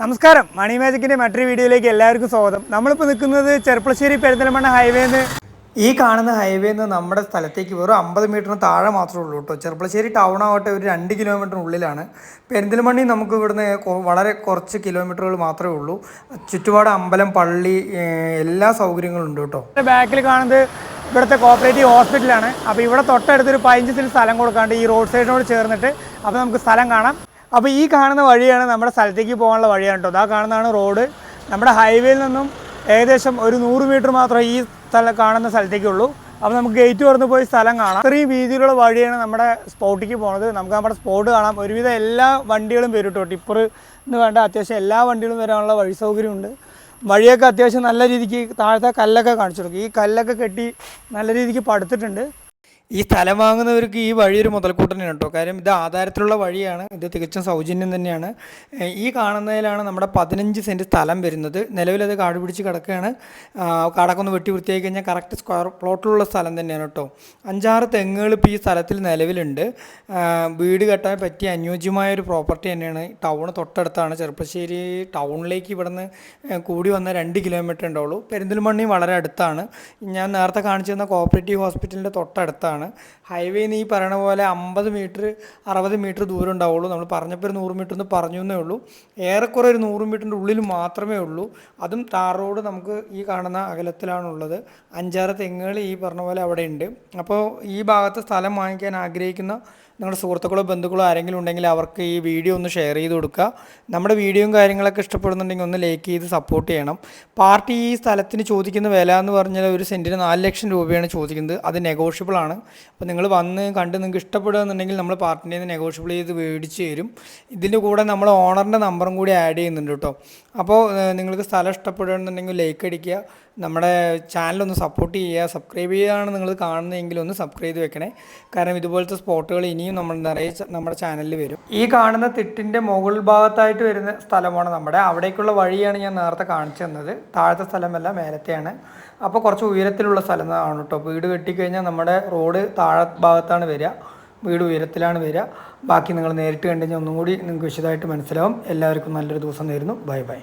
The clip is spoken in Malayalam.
നമസ്കാരം. മണി മാജിക്കിന്റെ മറ്റൊരു വീഡിയോയിലേക്ക് എല്ലാവർക്കും സ്വാഗതം. നമ്മളിപ്പോൾ നിൽക്കുന്നത് ചെർപ്പളശ്ശേരി പെരിന്തൽമണ്ണ ഹൈവേന്ന് ഈ കാണുന്ന ഹൈവേ ഹൈവേന്ന് നമ്മുടെ സ്ഥലത്തേക്ക് വെറും അമ്പത് മീറ്ററിന് താഴെ മാത്രമേ ഉള്ളൂ കേട്ടോ. ചെറുപ്പളശ്ശേരി ടൗൺ ആവട്ടെ ഒരു രണ്ട് കിലോമീറ്ററിനുള്ളിലാണ് പെരിന്തൽമണ്ണി നമുക്ക് ഇവിടുന്ന് വളരെ കുറച്ച് കിലോമീറ്ററുകൾ മാത്രമേ ഉള്ളൂ. ചുറ്റുപാട് അമ്പലം പള്ളി എല്ലാ സൗകര്യങ്ങളും ഉണ്ട് കേട്ടോ. ബാക്കിൽ കാണുന്നത് ഇവിടുത്തെ കോപ്പറേറ്റീവ് ഹോസ്പിറ്റലാണ് അപ്പോൾ ഇവിടെ തൊട്ടടുത്തൊരു പതിനഞ്ച് സ്ഥലം കൊടുക്കാണ്ട് ഈ റോഡ് സൈഡിനോട് ചേർന്നിട്ട് അപ്പോൾ നമുക്ക് സ്ഥലം കാണാം. അപ്പോൾ ഈ കാണുന്ന വഴിയാണ് നമ്മുടെ സ്ഥലത്തേക്ക് പോകാനുള്ള വഴിയാണ് കേട്ടോ. അതാ കാണുന്നതാണ് റോഡ്. നമ്മുടെ ഹൈവേയിൽ നിന്നും ഏകദേശം ഒരു നൂറ് മീറ്റർ മാത്രമേ ഈ സ്ഥലം കാണുന്ന സ്ഥലത്തേക്കുള്ളൂ. അപ്പോൾ നമുക്ക് ഗേറ്റ് തുറന്ന് പോയി സ്ഥലം കാണാം. ഇത്രയും വീതിയിലുള്ള വഴിയാണ് നമ്മുടെ സ്പോട്ടിലേക്ക് പോകുന്നത് നമുക്ക് നമ്മുടെ സ്പോട്ട് കാണാം. ഒരുവിധം എല്ലാ വണ്ടികളും വരും കേട്ടോ. ടിപ്പർ എന്ന് വേണ്ട അത്യാവശ്യം എല്ലാ വണ്ടികളും വരാനുള്ള വഴി സൗകര്യമുണ്ട്. വഴിയൊക്കെ അത്യാവശ്യം നല്ല രീതിക്ക് താഴത്തെ കല്ലൊക്കെ കാണിച്ചു കൊടുക്കും. ഈ കല്ലൊക്കെ കെട്ടി നല്ല രീതിക്ക് പടുത്തിട്ടുണ്ട്. ഈ സ്ഥലം വാങ്ങുന്നവർക്ക് ഈ വഴി ഒരു മുതൽക്കൂട്ടനാണ് കേട്ടോ. കാര്യം ഇത് ആധാരത്തിലുള്ള വഴിയാണ്. ഇത് തികച്ചും സൗജന്യം തന്നെയാണ്. ഈ കാണുന്നതിലാണ് നമ്മുടെ പതിനഞ്ച് സെന്റ് സ്ഥലം വരുന്നത്. നിലവിലത് കാട് പിടിച്ച് കിടക്കുകയാണ്. കാടക്കൊന്ന് വെട്ടി വൃത്തിയാക്കി കഴിഞ്ഞാൽ കറക്റ്റ് സ്ക്വയർ പ്ലോട്ടിലുള്ള സ്ഥലം തന്നെയാണ് കേട്ടോ. അഞ്ചാറ് തെങ്ങുകൾ ഇപ്പോൾ ഈ സ്ഥലത്തിൽ നിലവിലുണ്ട്. വീട് കെട്ടാൻ പറ്റിയ അനുയോജ്യമായ ഒരു പ്രോപ്പർട്ടി തന്നെയാണ്. ടൗണ് തൊട്ടടുത്താണ്. ചെറുപ്പശ്ശേരി ടൗണിലേക്ക് ഇവിടുന്ന് കൂടി വന്ന രണ്ട് കിലോമീറ്റർ ഉണ്ടാവുള്ളൂ പെരിന്തൽമണ്ണി വളരെ അടുത്താണ്. ഞാൻ നേരത്തെ കാണിച്ചു തന്ന കോപ്പറേറ്റീവ് ഹോസ്പിറ്റലിന്റെ തൊട്ടടുത്താണ്. ഹൈവേന്ന് ഈ പറയണ പോലെ അമ്പത് മീറ്റർ അറുപത് മീറ്റർ ദൂരം ഉണ്ടാവുള്ളൂ. നമ്മൾ പറഞ്ഞപ്പോൾ ഒരു നൂറ് മീറ്റർ എന്ന് പറഞ്ഞു എന്നേ ഉള്ളൂ. ഏറെക്കുറെ ഒരു നൂറ് മീറ്ററിന്റെ ഉള്ളിൽ മാത്രമേ ഉള്ളൂ. അതും താർ റോഡ് നമുക്ക് ഈ കാണുന്ന അകലത്തിലാണുള്ളത്. അഞ്ചാറ് തെങ്ങുകൾ ഈ പറഞ്ഞ പോലെ അവിടെ ഉണ്ട്. അപ്പോൾ ഈ ഭാഗത്ത് സ്ഥലം വാങ്ങിക്കാൻ ആഗ്രഹിക്കുന്ന നിങ്ങളുടെ സുഹൃത്തുക്കളോ ബന്ധുക്കളോ ആരെങ്കിലും ഉണ്ടെങ്കിൽ അവർക്ക് ഈ വീഡിയോ ഒന്ന് ഷെയർ ചെയ്ത് കൊടുക്കുക. നമ്മുടെ വീഡിയോയും കാര്യങ്ങളൊക്കെ ഇഷ്ടപ്പെടുന്നുണ്ടെങ്കിൽ ഒന്ന് ലൈക്ക് ചെയ്ത് സപ്പോർട്ട് ചെയ്യണം. പാർട്ടി ഈ സ്ഥലത്തിന് ചോദിക്കുന്ന വില എന്ന് പറഞ്ഞാൽ ഒരു സെന്റിന് നാല് ലക്ഷം രൂപയാണ് ചോദിക്കുന്നത്. അത് നെഗോഷ്യബിൾ ആണ്. അപ്പോൾ നിങ്ങൾ വന്ന് കണ്ട് നിങ്ങൾക്ക് ഇഷ്ടപ്പെടുകയെന്നുണ്ടെങ്കിൽ നമ്മൾ പാർട്ടിന്റെ നിന്ന് നെഗോഷ്യബിൾ ചെയ്ത് മേടിച്ച് തരും. ഇതിന്റെ കൂടെ നമ്മൾ ഓണറിന്റെ നമ്പറും കൂടി ആഡ് ചെയ്യുന്നുണ്ട് കേട്ടോ. അപ്പോൾ നിങ്ങൾക്ക് സ്ഥലം ഇഷ്ടപ്പെടുകയാണെന്നുണ്ടെങ്കിൽ ലൈക്ക് അടിക്കുക. നമ്മുടെ ചാനലൊന്ന് സപ്പോർട്ട് ചെയ്യുക. സബ്സ്ക്രൈബ് ചെയ്യുകയാണ് നിങ്ങൾ കാണുന്നതെങ്കിൽ ഒന്ന് സബ്സ്ക്രൈബ് ചെയ്ത് വെക്കണേ. കാരണം ഇതുപോലത്തെ സ്പോട്ടുകൾ ഇനിയും നമ്മൾ നിറയെ നമ്മുടെ ചാനലിൽ വരും. ഈ കാണുന്ന തിട്ടിന്റെ മുകൾ ഭാഗത്തായിട്ട് വരുന്ന സ്ഥലമാണ് നമ്മുടെ. അവിടേക്കുള്ള വഴിയാണ് ഞാൻ നേരത്തെ കാണിച്ചു തന്നത്. താഴത്തെ സ്ഥലമല്ല മേലത്തെയാണ്. അപ്പോൾ കുറച്ച് ഉയരത്തിലുള്ള സ്ഥലമാണ് കേട്ടോ. വീട് കെട്ടിക്കഴിഞ്ഞാൽ നമ്മുടെ റോഡ് താഴെ ഭാഗത്താണ് വരിക വീട് ഉയരത്തിലാണ് വരിക. ബാക്കി നിങ്ങൾ നേരിട്ട് കണ്ടു കഴിഞ്ഞാൽ ഒന്നും കൂടി നിങ്ങൾക്ക് വിശദമായിട്ട് മനസ്സിലാവും. എല്ലാവർക്കും നല്ലൊരു ദിവസം നേരുന്നു. Bye bye.